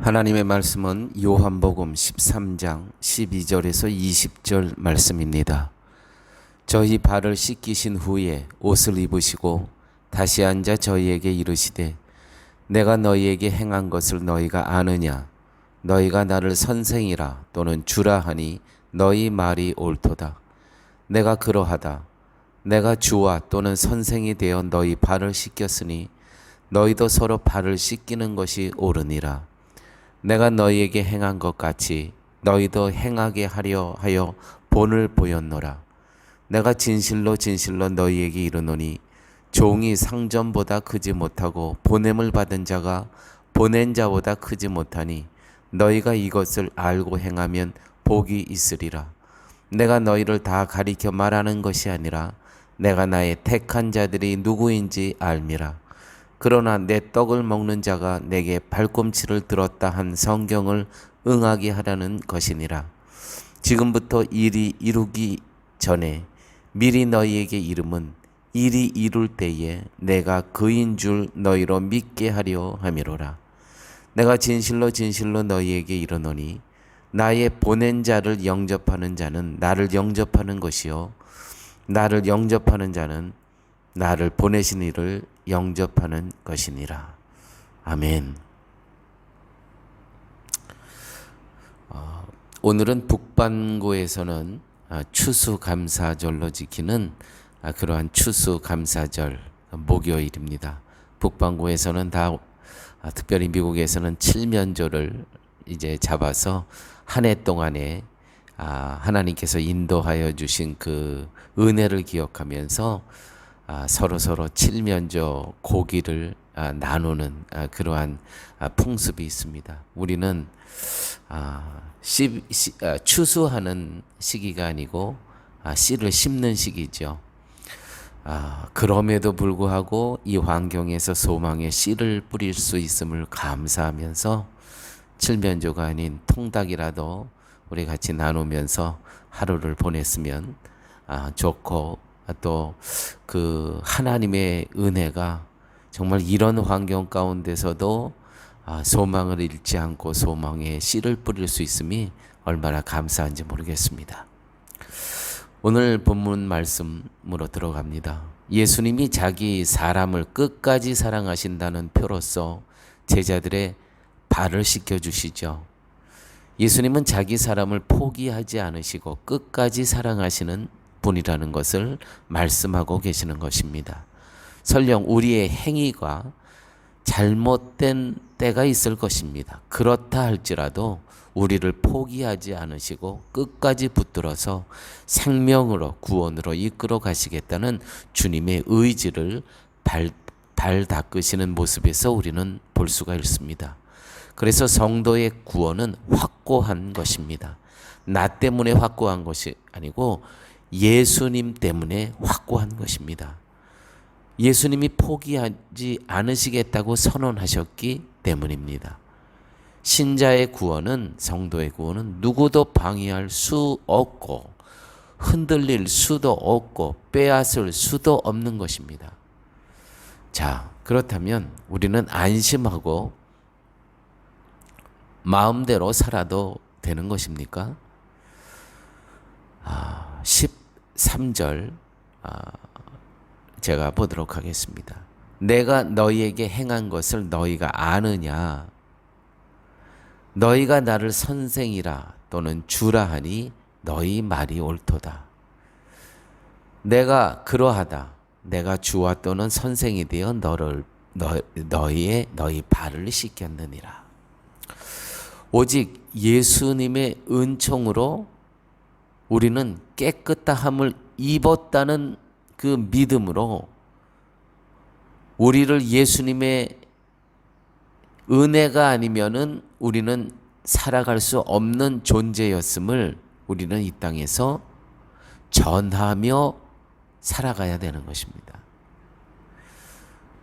하나님의 말씀은 요한복음 13장 12절에서 20절 말씀입니다. 저희 발을 씻기신 후에 옷을 입으시고 다시 앉아 저희에게 이르시되 내가 너희에게 행한 것을 너희가 아느냐 너희가 나를 선생이라 또는 주라 하니 너희 말이 옳도다. 내가 그러하다. 내가 주와 또는 선생이 되어 너희 발을 씻겼으니 너희도 서로 발을 씻기는 것이 옳으니라. 내가 너희에게 행한 것 같이 너희도 행하게 하려 하여 본을 보였노라. 내가 진실로 진실로 너희에게 이르노니 종이 상전보다 크지 못하고 보냄을 받은 자가 보낸 자보다 크지 못하니 너희가 이것을 알고 행하면 복이 있으리라. 내가 너희를 다 가리켜 말하는 것이 아니라 내가 나의 택한 자들이 누구인지 알미라. 그러나 내 떡을 먹는 자가 내게 발꿈치를 들었다 한 성경을 응하게 하라는 것이니라. 지금부터 일이 이루기 전에 미리 너희에게 이름은 일이 이룰 때에 내가 그인 줄 너희로 믿게 하려 함이로라. 내가 진실로 진실로 너희에게 이르노니 나의 보낸 자를 영접하는 자는 나를 영접하는 것이요 나를 영접하는 자는 나를 보내신 이를 영접하는 것이니라. 아멘. 어, 오늘은 북반구에서는 아, 추수감사절로 지키는 아, 그러한 추수감사절 목요일입니다. 북반구에서는 다 아, 특별히 미국에서는 칠면조를 이제 잡아서 한 해 동안에 아, 하나님께서 인도하여 주신 그 은혜를 기억하면서 아, 서로 서로 칠면조 고기를 아, 나누는 아, 그러한 아, 풍습이 있습니다. 우리는 아, 아, 추수하는 시기가 아니고 아, 씨를 심는 시기죠. 아, 그럼에도 불구하고 이 환경에서 소망의 씨를 뿌릴 수 있음을 감사하면서 칠면조가 아닌 통닭이라도 우리 같이 나누면서 하루를 보냈으면 아, 좋고 또 그 하나님의 은혜가 정말 이런 환경 가운데서도 아, 소망을 잃지 않고 소망의 씨를 뿌릴 수 있음이 얼마나 감사한지 모르겠습니다. 오늘 본문 말씀으로 들어갑니다. 예수님이 자기 사람을 끝까지 사랑하신다는 표로서 제자들의 발을 씻겨 주시죠. 예수님은 자기 사람을 포기하지 않으시고 끝까지 사랑하시는 분이라는 것을 말씀하고 계시는 것입니다. 설령 우리의 행위가 잘못된 때가 있을 것입니다. 그렇다 할지라도 우리를 포기하지 않으시고 끝까지 붙들어서 생명으로 구원으로 이끌어 가시겠다는 주님의 의지를 발, 발 닦으시는 모습에서 우리는 볼 수가 있습니다. 그래서 성도의 구원은 확고한 것입니다. 나 때문에 확고한 것이 아니고 예수님 때문에 확고한 것입니다. 예수님이 포기하지 않으시겠다고 선언하셨기 때문입니다. 신자의 구원은 성도의 구원은 누구도 방해할 수 없고 흔들릴 수도 없고 빼앗을 수도 없는 것입니다. 자, 그렇다면 우리는 안심하고 마음대로 살아도 되는 것입니까? 아, 13절 아, 제가 보도록 하겠습니다. 내가 너희에게 행한 것을 너희가 아느냐? 너희가 나를 선생이라 또는 주라 하니 너희 말이 옳도다. 내가 그러하다. 내가 주와 또는 선생이 되어 너를 너, 너희의 너희 발을 씻겼느니라. 오직 예수님의 은총으로 우리는 깨끗함을 입었다는 그 믿음으로 우리를 예수님의 은혜가 아니면은 우리는 살아갈 수 없는 존재였음을 우리는 이 땅에서 전하며 살아가야 되는 것입니다.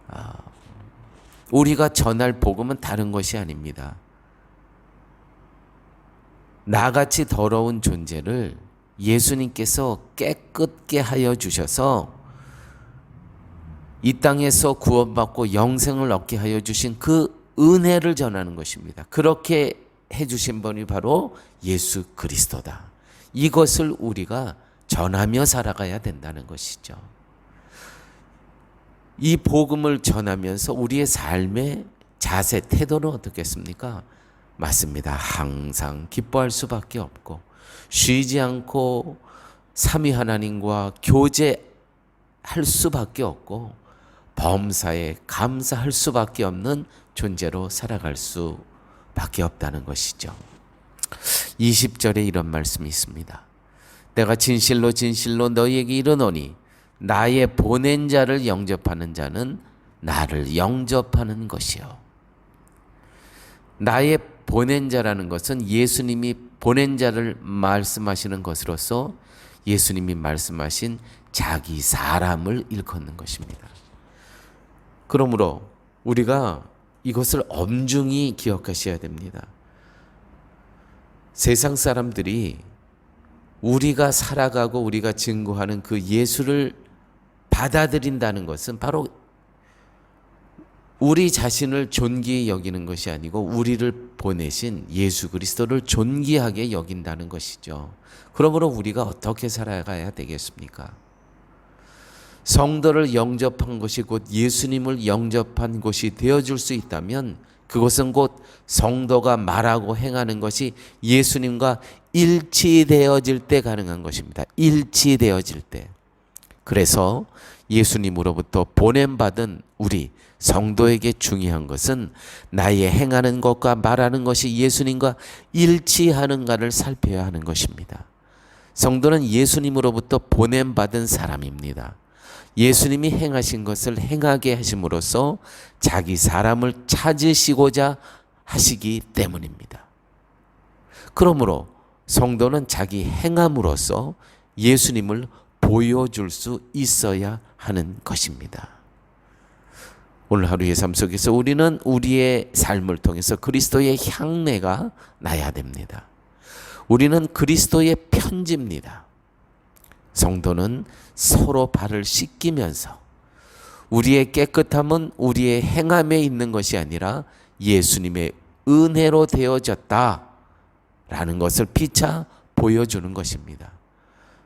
아, 우리가 전할 복음은 다른 것이 아닙니다. 나같이 더러운 존재를 예수님께서 깨끗게 하여 주셔서 이 땅에서 구원받고 영생을 얻게 하여 주신 그 은혜를 전하는 것입니다. 그렇게 해 주신 분이 바로 예수 그리스도다. 이것을 우리가 전하며 살아가야 된다는 것이죠. 이 복음을 전하면서 우리의 삶의 자세, 태도는 어떻겠습니까? 맞습니다. 항상 기뻐할 수밖에 없고 쉬지 않고 삼위 하나님과 교제할 수밖에 없고 범사에 감사할 수밖에 없는 존재로 살아갈 수밖에 없다는 것이죠. 20절에 이런 말씀이 있습니다. 내가 진실로 진실로 너희에게 이르노니 나의 보낸 자를 영접하는 자는 나를 영접하는 것이요. 나의 보낸 자라는 것은 예수님이 보낸 자를 말씀하시는 것으로서 예수님이 말씀하신 자기 사람을 일컫는 것입니다. 그러므로 우리가 이것을 엄중히 기억하셔야 됩니다. 세상 사람들이 우리가 살아가고 우리가 증거하는 그 예수를 받아들인다는 것은 바로 우리 자신을 존귀히 여기는 것이 아니고 우리를 보내신 예수 그리스도를 존귀하게 여긴다는 것이죠. 그러므로 우리가 어떻게 살아가야 되겠습니까? 성도를 영접한 것이 곧 예수님을 영접한 것이 되어줄 수 있다면 그것은 곧 성도가 말하고 행하는 것이 예수님과 일치되어질 때 가능한 것입니다. 일치되어질 때. 그래서 예수님으로부터 보냄받은 우리 성도에게 중요한 것은 나의 행하는 것과 말하는 것이 예수님과 일치하는가를 살펴야 하는 것입니다. 성도는 예수님으로부터 보냄받은 사람입니다. 예수님이 행하신 것을 행하게 하심으로써 자기 사람을 찾으시고자 하시기 때문입니다. 그러므로 성도는 자기 행함으로써 예수님을 보여줄 수 있어야 하는 것입니다. 오늘 하루의 삶 속에서 우리는 우리의 삶을 통해서 그리스도의 향내가 나야 됩니다. 우리는 그리스도의 편지입니다. 성도는 서로 발을 씻기면서 우리의 깨끗함은 우리의 행함에 있는 것이 아니라 예수님의 은혜로 되어졌다. 라는 것을 피차 보여주는 것입니다.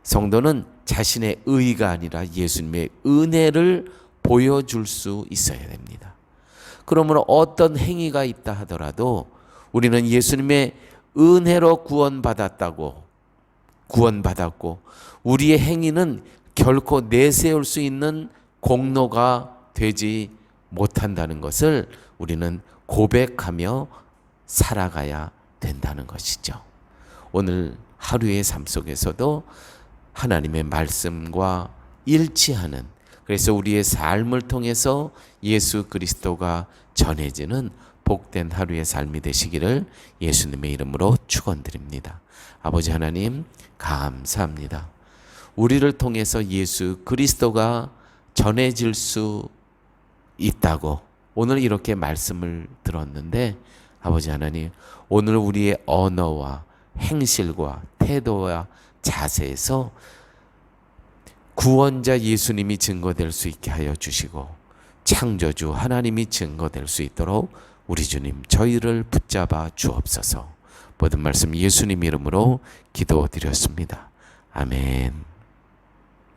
성도는 자신의 의가 아니라 예수님의 은혜를 보여줄 수 있어야 됩니다. 그러므로 어떤 행위가 있다 하더라도 우리는 예수님의 은혜로 구원받았다고 구원받았고 우리의 행위는 결코 내세울 수 있는 공로가 되지 못한다는 것을 우리는 고백하며 살아가야 된다는 것이죠. 오늘 하루의 삶 속에서도 하나님의 말씀과 일치하는 그래서 우리의 삶을 통해서 예수 그리스도가 전해지는 복된 하루의 삶이 되시기를 예수님의 이름으로 축원드립니다. 아버지 하나님 감사합니다. 우리를 통해서 예수 그리스도가 전해질 수 있다고 오늘 이렇게 말씀을 들었는데 아버지 하나님 오늘 우리의 언어와 행실과 태도와 자세에서 구원자 예수님이 증거될 수 있게 하여 주시고 창조주 하나님이 증거될 수 있도록 우리 주님 저희를 붙잡아 주옵소서. 모든 말씀 예수님 이름으로 기도드렸습니다. 아멘.